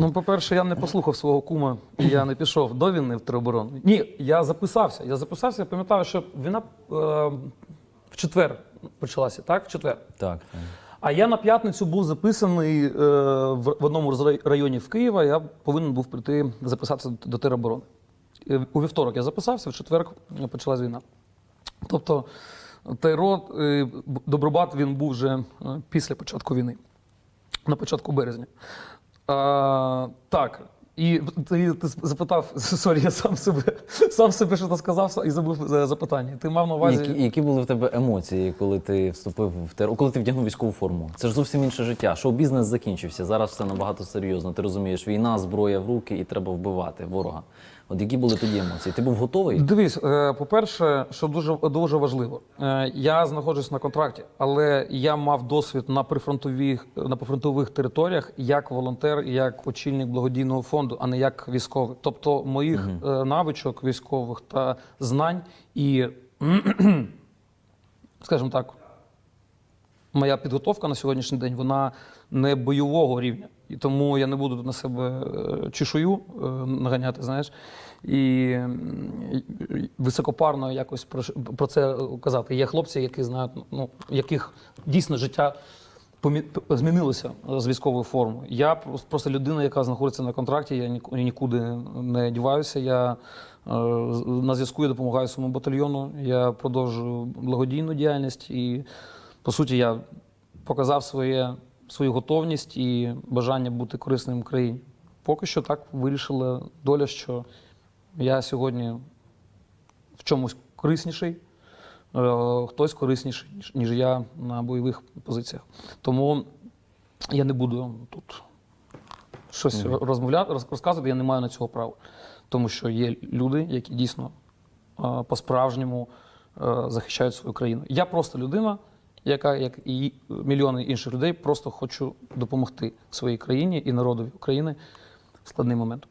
Ну, по-перше, я не послухав свого кума, і я не пішов до війни в тероборону. Ні, я записався. Я записався, я пам'ятаю, що війна е, в четвер почалася, так? В четвер. Так, так. А я на п'ятницю був записаний е, в, одному з районів Києва. Я повинен був прийти записатися до тероборони. Е, У вівторок я записався, в четвер почалась війна. Тобто ТРО, е, Добробат він був вже е, після початку війни, на початку березня. Так. І ти, ти запитав, сорі, я сам себе, сам себе що сказав і забув е, запитання. Ти мав на увазі. Які, які були в тебе емоції, коли ти вступив в ТРО, коли ти вдягнув військову форму? Це ж зовсім інше життя. Шоу-бізнес закінчився. Зараз все набагато серйозно. Ти розумієш, війна, зброя в руки, і треба вбивати ворога. От які були тоді емоції? Ти був готовий? Дивись, е, по-перше, що дуже дуже важливо, е, я знаходжусь на контракті, але я мав досвід на прифронтових на прифронтових територіях як волонтер, як очільник благодійного фонду, а не як військовий. Тобто моїх е, навичок військових та знань і, скажімо так, моя підготовка на сьогоднішній день вона не бойового рівня. І тому я не буду на себе е, чешую е, наганяти, знаєш, і високопарно якось про, це казати. Є хлопці, які знають, ну, яких дійсно життя змінилося з військовою формою. Я просто людина, яка знаходиться на контракті, я ніку- нікуди не діваюся. Я е, на зв'язку я допомагаю своєму батальйону. Я продовжую благодійну діяльність і, по суті, я показав своє, свою готовність і бажання бути корисним країні. Поки що так вирішила доля, що я сьогодні в чомусь корисніший, хтось корисніший, ніж, я на бойових позиціях. Тому я не буду тут щось розмовляти, розказувати, я не маю на цього права. Тому що є люди, які дійсно е, по-справжньому е, захищають свою країну. Я просто людина, яка, як і мільйони інших людей, просто хочу допомогти своїй країні і народові України в складний момент.